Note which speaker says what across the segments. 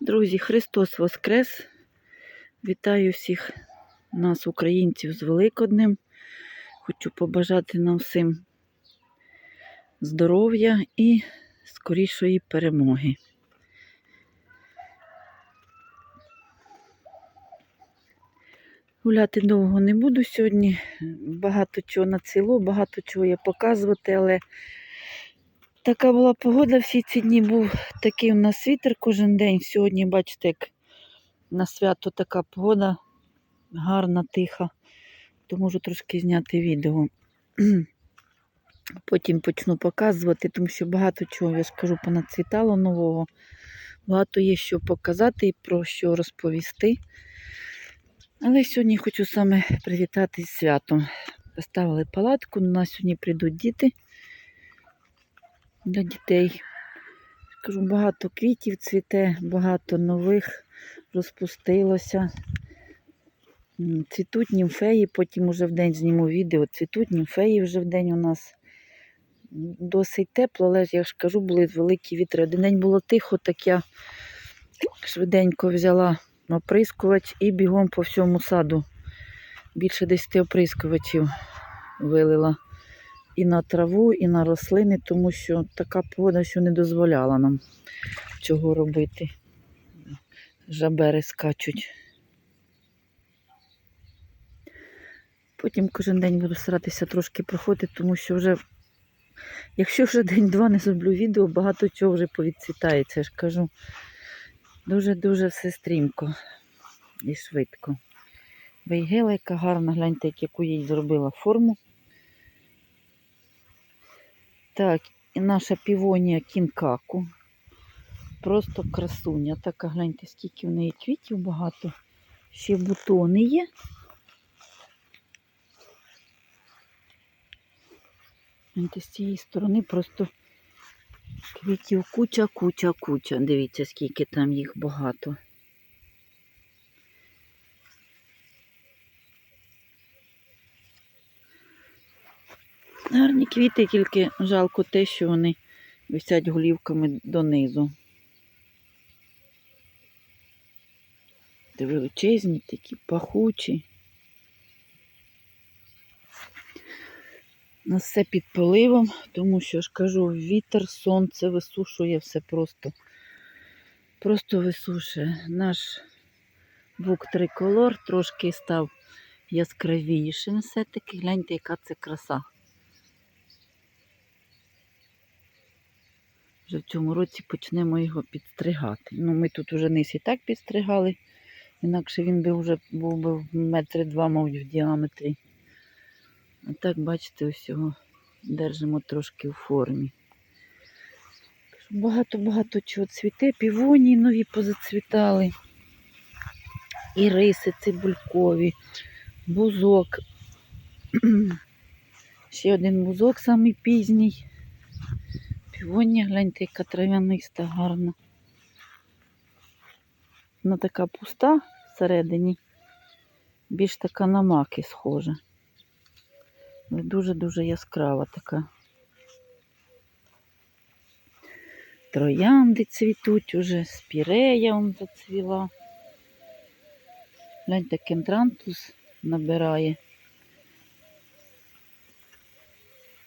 Speaker 1: Друзі, Христос Воскрес! Вітаю всіх нас, українців, з Великоднем. Хочу побажати нам всім здоров'я і скорішої перемоги. Гуляти довго не буду сьогодні. Багато чого націло, багато чого я показувати, але така була погода всі ці дні. Був такий у нас вітер кожен день. Сьогодні, бачите, як на свято така погода гарна, тиха, то можу трошки зняти відео. Потім почну показувати, тому що багато чого, я скажу, понацвітало нового. Багато є що показати і про що розповісти. Але сьогодні хочу саме привітати з святом. Поставили палатку, на нас сьогодні прийдуть діти для дітей. Скажу, багато квітів цвіте, багато нових розпустилося. Цвітуть німфеї, потім уже в день зніму відео. Цвітуть німфеї вже в день у нас. Досить тепло, але ж я ж кажу, були великі вітри. Один день було тихо, так я швиденько взяла оприскувач і бігом по всьому саду. Більше 10 оприскувачів вилила і на траву, і на рослини, тому що така погода, що не дозволяла нам цього робити. Жабери скачуть. Потім кожен день буду старатися трошки проходити, тому що вже, якщо вже день-два не зроблю відео, багато чого вже повідцвітається. Я ж кажу, дуже-дуже все стрімко і швидко. Вейгела, яка гарна, гляньте, яку їй зробила форму. Так, і наша півонія кінкаку. Просто красуня. Така гляньте, скільки в неї квітів багато. Ще бутони є. Гляньте, з цієї сторони просто квітів куча, куча, куча. Дивіться, скільки там їх багато. Гарні квіти, тільки жалко те, що вони висять голівками донизу. Де величезні, такі пахучі. У нас все під поливом, тому що ж кажу, вітер, сонце висушує все просто. Просто висушує. Наш бук триколор трошки став яскравішим все-таки. Гляньте, яка це краса. Вже в цьому році почнемо його підстригати. Ну, ми тут уже низ і так підстригали, інакше він би вже був би метри два, мабуть, в діаметрі. А так, бачите, ось його держимо трошки в формі. Багато-багато чого цвіте, півонії нові позацвітали. І риси цибулькові, бузок. Ще один бузок самий пізній. Півонія, гляньте, яка трав'яниста гарна. Вона така пуста всередині, більш така на маки схожа. Дуже-дуже яскрава така. Троянди цвітуть уже, спірея он зацвіла. Гляньте, кентрантус набирає.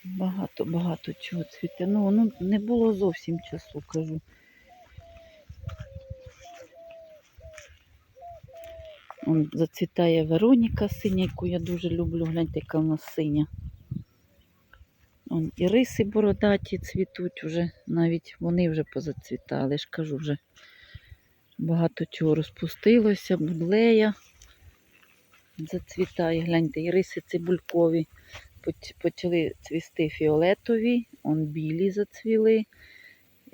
Speaker 1: Багато-багато чого цвіте. Ну, ну, не було зовсім часу, кажу. Он зацвітає Вероніка синя, яку я дуже люблю. Гляньте, яка в нас синя. Он і риси бородаті цвітуть вже, навіть вони вже позацвітали. Ж кажу, вже багато чого розпустилося, будлея зацвітає. Гляньте, і риси цибулькові почали цвісти фіолетові, он білі зацвіли.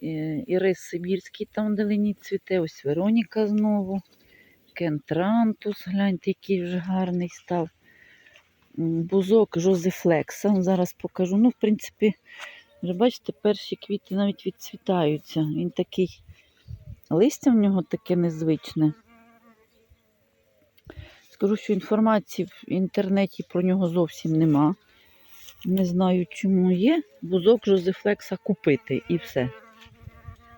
Speaker 1: Е, Ірис Сибірський там вдалині цвіте, ось Вероніка знову. Кентрантус, гляньте, який вже гарний став. Бузок Жозефлекса. Зараз покажу. Ну, в принципі, вже бачите, перші квіти навіть відцвітаються. Він такий листя в нього таке незвичне. Скажу, що інформації в інтернеті про нього зовсім нема. Не знаю, чому є. Бузок Жозефлекса купити і все.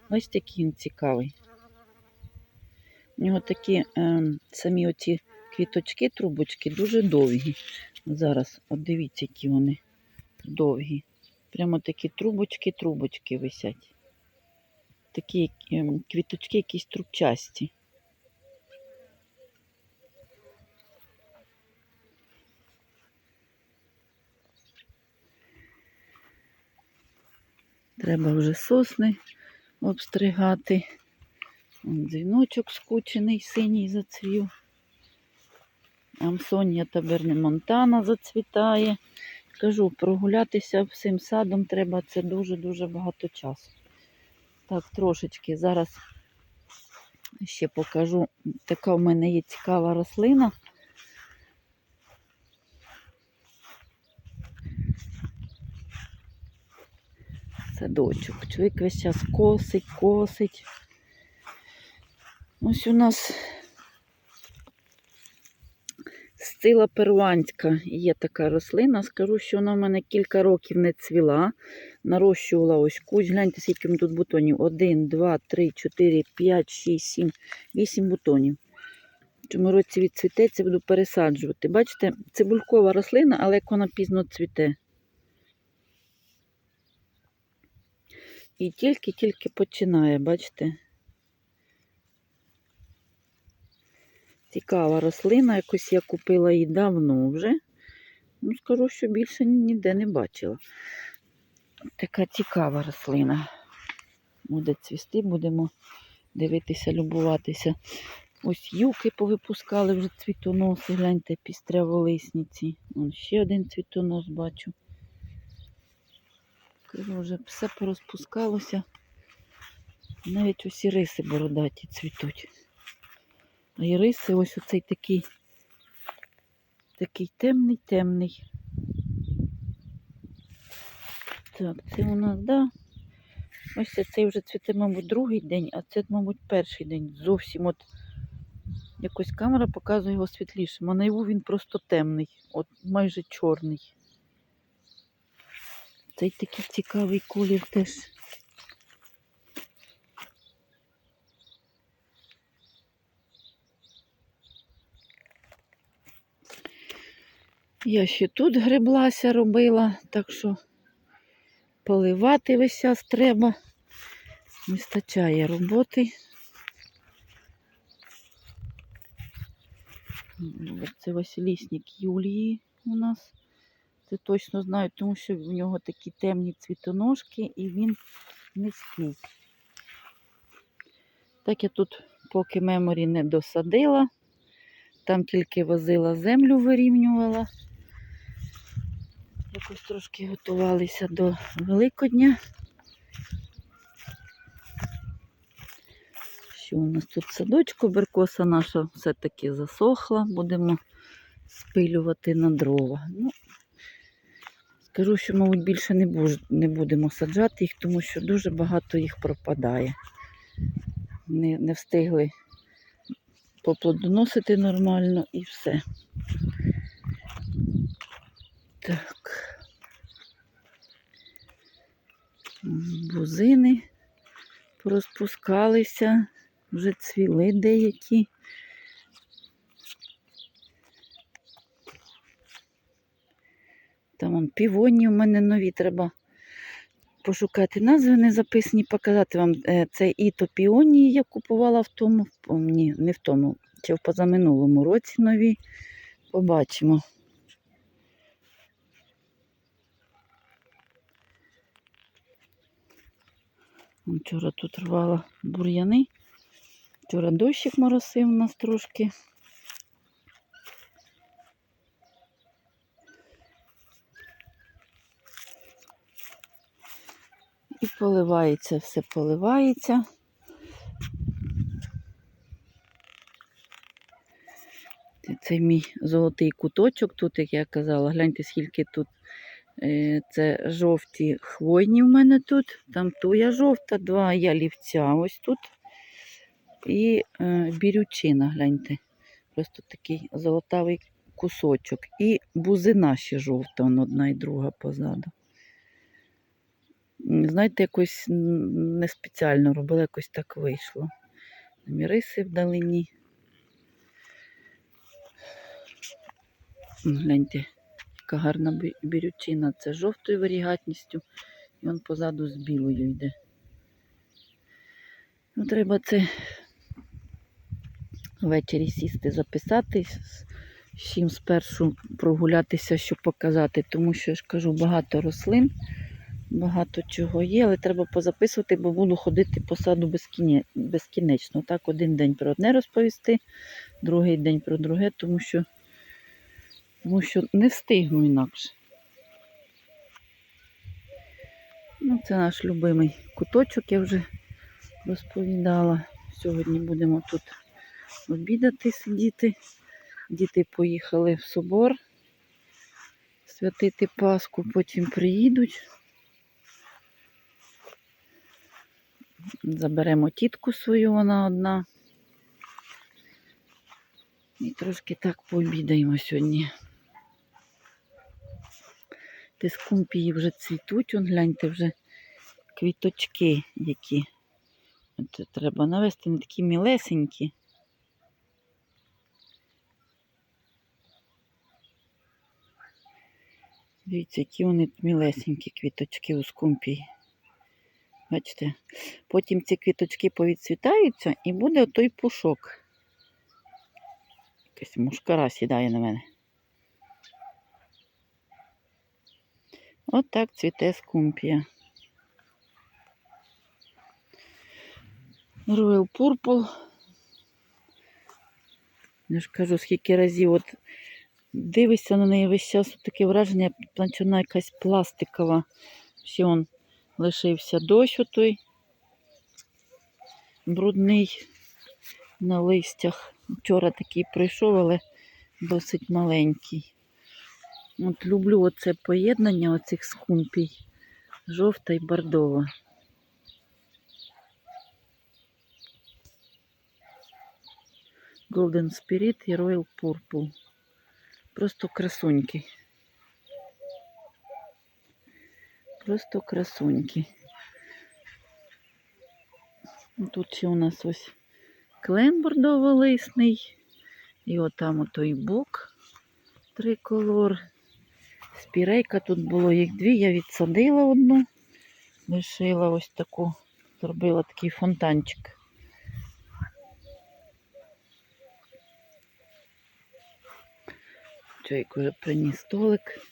Speaker 1: Ось такий він цікавий. У нього такі е, самі оці квіточки, трубочки дуже довгі. Зараз, от дивіться, які вони довгі. Прямо такі трубочки, трубочки висять. Такі ем, квіточки якісь трубчасті. Треба вже сосни обстригати. Вон Дзвіночок скучений, синій зацвів. Амсонія таберне Монтана зацвітає. Кажу, прогулятися всім садом треба це дуже-дуже багато часу. Так, трошечки зараз ще покажу. Така в мене є цікава рослина. Садочок. Чоловік весь час косить, косить. Ось у нас Стила перуанська є така рослина. Скажу, що вона в мене кілька років не цвіла. Нарощувала ось куч. Гляньте, скільки тут бутонів. Один, два, три, чотири, п'ять, шість, сім, вісім бутонів. В цьому році відцвітеться, буду пересаджувати. Бачите, цибулькова рослина, але як вона пізно цвіте. І тільки-тільки починає, бачите? Цікава рослина, якось я купила її давно вже. Ну, скажу, що більше ніде не бачила. Така цікава рослина. Буде цвісти, будемо дивитися, любуватися. Ось юки повипускали вже цвітоноси, гляньте, пістряволисниці. Вон ще один цвітонос бачу. Кажу, вже все порозпускалося. Навіть усі риси бородаті цвітуть. А іриси ось оцей такий, такий темний, темний. Так, це у нас, да. Ось цей вже цвіте, мабуть, другий день, а це, мабуть, перший день. Зовсім от якось камера показує його світлішим. А наяву він просто темний, от майже чорний. Цей такий цікавий колір теж. Я ще тут греблася робила, так що поливати весь час треба. Вистачає роботи. Це Василісник Юлії у нас. Це точно знаю, тому що в нього такі темні цвітоножки і він низький. Так я тут поки меморі не досадила, там тільки возила землю, вирівнювала. Якось трошки готувалися до Великодня. Що у нас тут садочку, беркоса наша все-таки засохла, будемо спилювати на дрова. Ну, скажу, що, мабуть, більше не, буж, не будемо саджати їх, тому що дуже багато їх пропадає. Не, не встигли поплодоносити нормально і все. Так. Бузини порозпускалися, вже цвіли деякі. Там вон півоні у мене нові треба пошукати назви не записані, показати вам Е, це іто піонії я купувала в тому, ні, не в тому, чи в позаминулому році нові. Побачимо. Вчора тут рвала бур'яни. Вчора дощик моросив у нас трошки. І поливається, все поливається. Це- мій золотий куточок. Тут, як я казала, гляньте, скільки тут. Е, Це жовті хвойні в мене тут. Там туя жовта, два ялівця ось тут. І е, бірючина, гляньте. Просто такий золотавий кусочок. І бузина ще жовта, одна і друга позаду. Знаєте, якось не спеціально робила, якось так вийшло. І вдалині. Гляньте, яка гарна бі- бірючина. Це з жовтою варігатністю. І он позаду з білою йде. Ну, треба це ввечері сісти, записати, з з чим спершу прогулятися, щоб показати, тому що я ж кажу, багато рослин, багато чого є, але треба позаписувати, бо буду ходити по саду безкінечно. Так, один день про одне розповісти, другий день про друге, тому що, тому що не встигну інакше. Ну, це наш любимий куточок, я вже розповідала. Сьогодні будемо тут обідати, сидіти. Діти поїхали в собор святити Пасху, потім приїдуть. Заберемо тітку свою, вона одна. І трошки так пообідаємо сьогодні. Тискумпії вже цвітуть, он гляньте вже квіточки які. От треба навести, не такі мілесенькі. Дивіться, які вони мілесенькі квіточки у скумпії. Бачите? Потім ці квіточки повідцвітаються і буде отой пушок. Якась мушкара сідає на мене. От так цвіте скумпія. Royal Purple. Я ж кажу, скільки разів от дивишся на неї весь час таке враження, наче вона якась пластикова. Ще он лишився дощ отой брудний на листях. Вчора такий прийшов, але досить маленький. От люблю оце поєднання оцих скумпій. Жовта і бордова. Golden Spirit і Royal Purple. Просто красуньки. Просто красуньки. Тут ще у нас ось клен бордово-лисний. І отам отой бок триколор. Спірейка тут було їх дві. Я відсадила одну, лишила ось таку, зробила такий фонтанчик. Чоловік уже приніс столик.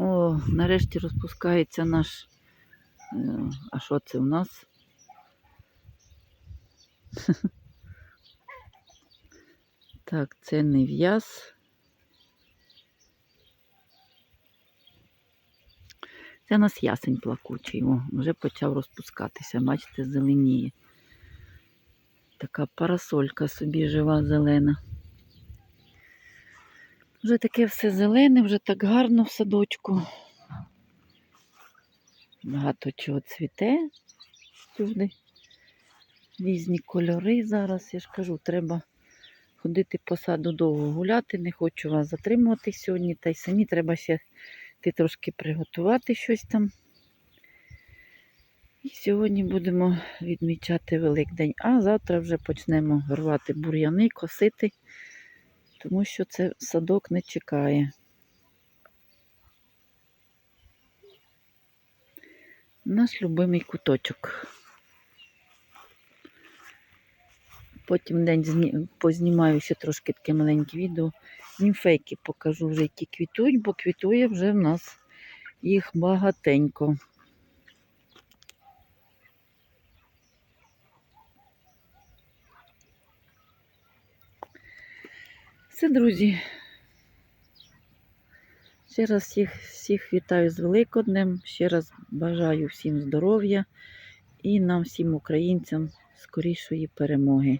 Speaker 1: О, нарешті розпускається наш. е, А що це у нас? Так, це не в'яз. Це у нас ясень плакучий. О, вже почав розпускатися. Бачите, зеленіє. Така парасолька собі жива зелена. Вже таке все зелене, вже так гарно в садочку. Багато чого цвіте всюди. Різні кольори зараз, я ж кажу, треба ходити по саду довго гуляти. Не хочу вас затримувати сьогодні, та й самі треба ще ти трошки приготувати щось там. І сьогодні будемо відмічати Великдень, а завтра вже почнемо рвати бур'яни, косити тому що це садок не чекає. Наш любимий куточок. Потім день зні... познімаю ще трошки таке маленьке відео. Німфейки покажу вже, які квітують, бо квітує вже в нас їх багатенько. Все, друзі. Ще раз всіх, всіх вітаю з Великоднем. Ще раз бажаю всім здоров'я і нам, всім українцям, скорішої перемоги.